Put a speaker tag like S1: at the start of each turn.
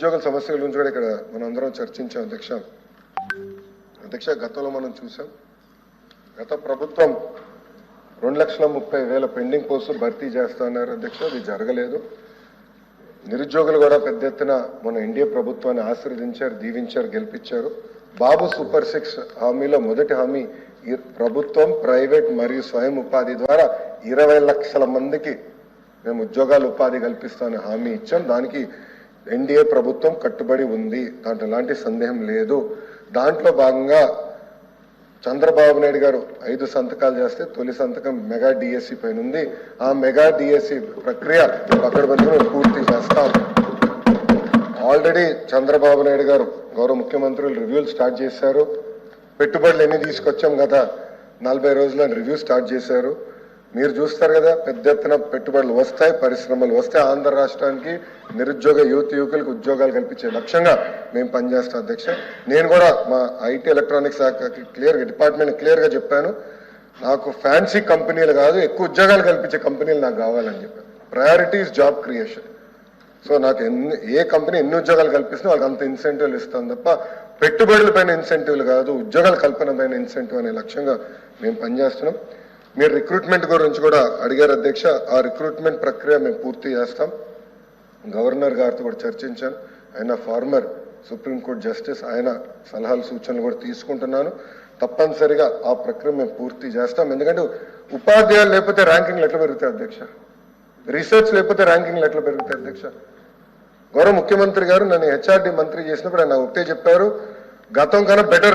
S1: నిరుద్యోగుల సమస్యల గురించి కూడా ఇక్కడ మనం అందరం చర్చించాం అధ్యక్ష. అధ్యక్ష గతంలో మనం చూసాం గత ప్రభుత్వం రెండు లక్షల ముప్పై వేల పెండింగ్ పోస్టులు భర్తీ చేస్తున్నారు అధ్యక్ష. అది జరగలేదు. నిరుద్యోగులు కూడా పెద్ద ఎత్తున మన ఎన్డీఏ ప్రభుత్వాన్ని ఆశీర్వదించారు దీవించారు గెలిపించారు. బాబు సూపర్ సిక్స్ హామీలో మొదటి హామీ ఈ ప్రభుత్వం ప్రైవేట్ మరియు స్వయం ఉపాధి ద్వారా ఇరవై లక్షల మందికి మేము ఉద్యోగాలు ఉపాధి కల్పిస్తామని హామీ ఇచ్చాం. దానికి ఎన్డీఏ ప్రభుత్వం కట్టుబడి ఉంది. దాంట్లో ఎలాంటి సందేహం లేదు. దాంట్లో భాగంగా చంద్రబాబు నాయుడు గారు ఐదు సంతకాలు చేస్తే తొలి సంతకం మెగా డిఎస్సి పైన ఉంది. ఆ మెగా డిఎస్సి ప్రక్రియ పక్కడబందులు పూర్తి చేస్తాం. ఆల్రెడీ చంద్రబాబు నాయుడు గారు గౌరవ ముఖ్యమంత్రులు రివ్యూలు స్టార్ట్ చేశారు. పెట్టుబడులు ఎన్ని తీసుకొచ్చాం గత నలభై రోజుల రివ్యూ స్టార్ట్ చేశారు. మీరు చూస్తారు కదా పెద్ద ఎత్తున పెట్టుబడులు వస్తాయి పరిశ్రమలు వస్తాయి. ఆంధ్ర రాష్ట్రానికి నిరుద్యోగ యువత యువకులకు ఉద్యోగాలు కల్పించే లక్ష్యంగా మేము పనిచేస్తాం అధ్యక్ష. నేను కూడా మా ఐటీ ఎలక్ట్రానిక్స్ శాఖకి క్లియర్గా డిపార్ట్మెంట్ క్లియర్గా చెప్పాను. నాకు ఫ్యాన్సీ కంపెనీలు కాదు ఎక్కువ ఉద్యోగాలు కల్పించే కంపెనీలు నాకు కావాలని చెప్పాను ప్రయారిటీస్ జాబ్ క్రియేషన్ సో నాకు ఎన్ని ఏ కంపెనీ ఎన్ని ఉద్యోగాలు కల్పిస్తే వాళ్ళకి అంత ఇన్సెంటివ్లు ఇస్తాం తప్ప పెట్టుబడుల పైన ఇన్సెంటివ్లు కాదు ఉద్యోగాల కల్పన పైన ఇన్సెంటివ్ అనే లక్ష్యంగా మేము పనిచేస్తున్నాం. మీరు రిక్రూట్మెంట్ గురించి కూడా అడిగారు అధ్యక్ష. ఆ రిక్రూట్మెంట్ ప్రక్రియ మేము పూర్తి చేస్తాం. గవర్నర్ గారితో కూడా చర్చించాను. ఆయన ఫార్మర్ సుప్రీంకోర్టు జస్టిస్ ఆయన సలహాలు సూచనలు కూడా తీసుకుంటున్నాను. తప్పనిసరిగా ఆ ప్రక్రియ మేము పూర్తి చేస్తాం. ఎందుకంటే ఉపాధ్యాయులు లేకపోతే ర్యాంకింగ్లు ఎట్లా పెరుగుతాయి అధ్యక్ష? రీసెర్చ్ లేకపోతే ర్యాంకింగ్లు ఎట్లా పెరుగుతాయి అధ్యక్ష? గౌరవ ముఖ్యమంత్రి గారు నన్ను హెచ్ఆర్డి మంత్రి చేసినప్పుడు ఆయన ఒకటే చెప్పారు గతం కన్నా బెటర్